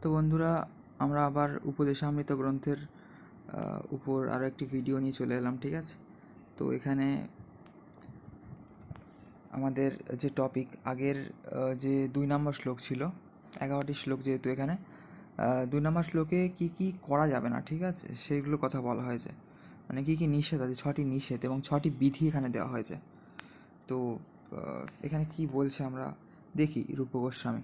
তো বন্ধুরা, আমরা আবার উপদেশামৃত গ্রন্থের উপর আরও একটি ভিডিও নিয়ে চলে এলাম, ঠিক আছে? তো এখানে আমাদের যে টপিক আগের যে দুই নম্বর শ্লোক ছিল, এগারোটি শ্লোক যেহেতু এখানে দুই নম্বর শ্লোকে কি কি করা যাবে না, ঠিক আছে? সেইগুলোর কথা বলা হয়েছে। মানে কি কি নিষেধ আছে, ছটি নিষেধ এবং ছটি বিধি এখানে দেওয়া হয়েছে। তো এখানে কি বলছে আমরা দেখি রূপ গোস্বামী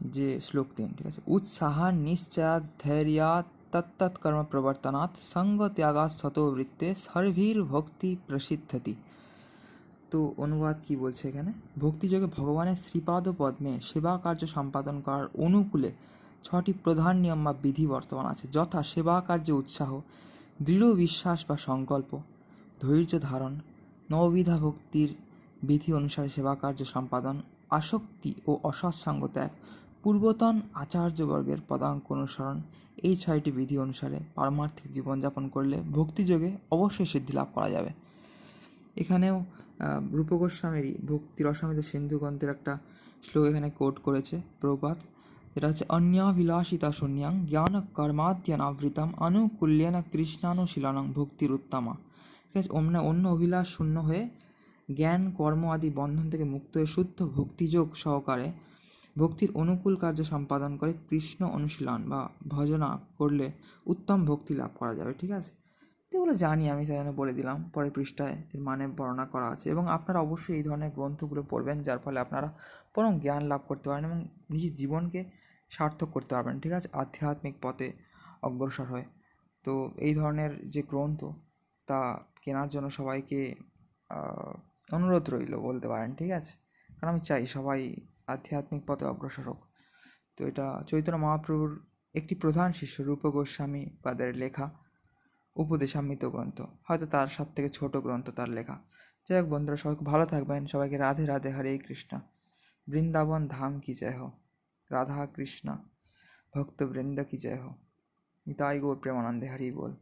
যে শ্লোক তিন ঠিক আছে? উৎসাহ নিশ্চয় ধৈর্যাত তত্তৎ কর্ম প্রবর্তনাৎ সঙ্গ ত্যাগাৎ শতো বৃত্তে, সর্বীর ভক্তি প্রসিদ্ধতি। তো অনুবাদ কি বলছে এখানে? ভক্তিযোগে ভগবানের শ্রীপাদ পদ্মে সেবা কার্য সম্পাদন করার অনুকূলে ছটি প্রধান নিয়ম বা বিধি বর্তমান আছে। যথা সেবা কার্যে উৎসাহ, দৃঢ় বিশ্বাস বা সংকল্প, ধৈর্য ধারণ, নববিধা ভক্তির বিধি অনুসারে সেবা কার্য সম্পাদন, আসক্তি ও অসৎসঙ্গ ত্যাগ পূর্বতন আচার্যবর্গের পদাঙ্ক অনুসরণ এই ছয়টি বিধি অনুসারে পারমার্থিক জীবনযাপন করলে ভক্তিযোগে অবশ্যই সিদ্ধি লাভ করা যাবে। এখানেও আহ, রূপ গোস্বামীরই ভক্তি রসামিত সিন্ধু গ্রন্থের একটা শ্লোক এখানে কোট করেছে প্রপাত যেটা হচ্ছে অন্যাভিলাষিতা শূন্যাং জ্ঞান কর্মাদ্যানাবৃতম আনুকূল্যেন কৃষ্ণানুশীলনং ভক্তির উত্তমা। ঠিক আছে অন্য অন্য অভিলাষ শূন্য হয়ে জ্ঞান কর্ম আদি বন্ধন থেকে মুক্ত হয়ে শুদ্ধ ভক্তিযোগ সহকারে ভক্তির অনুকূল কার্য সম্পাদন করে কৃষ্ণ অনুশীলন বা ভজনা করলে উত্তম ভক্তি লাভ করা যাবে, ঠিক আছে? তো এগুলো জানি আমি জন্য বলে দিলাম। পরের পৃষ্ঠায় এর মানে বর্ণনা করা আছে এবং আপনারা অবশ্যই এই ধরনের গ্রন্থগুলো পড়বেন, যার ফলে আপনারা পরম জ্ঞান লাভ করতে পারেন এবং নিজের জীবনকে সার্থক করতে পারবেন, ঠিক আছে? আধ্যাত্মিক পথে অগ্রসর হয়। তো এই ধরনের যে গ্রন্থ, তা কেনার জন্য সবাইকে অনুরোধ রইল বলতে পারেন, ঠিক আছে? কারণ আমি চাই সবাই আধ্যাত্মিক পথে অগ্রসর হোক তো এটা চৈতন্য মহাপ্রভুর একটি প্রধান শিষ্য রূপ গোস্বামী পাদের লেখা উপদেশামৃত গ্রন্থ। হয়তো তার সব থেকে ছোট গ্রন্থ তার লেখা। যাই হোক বন্ধুরা, সবাই ভালো থাকবেন। সবাইকে রাধে রাধে, হরে কৃষ্ণ। বৃন্দাবন ধাম কি জয় হো? রাধা কৃষ্ণ। ভক্ত বৃন্দ কি জয় হো? নিতাই গৌর প্রেমানন্দে হরি বল।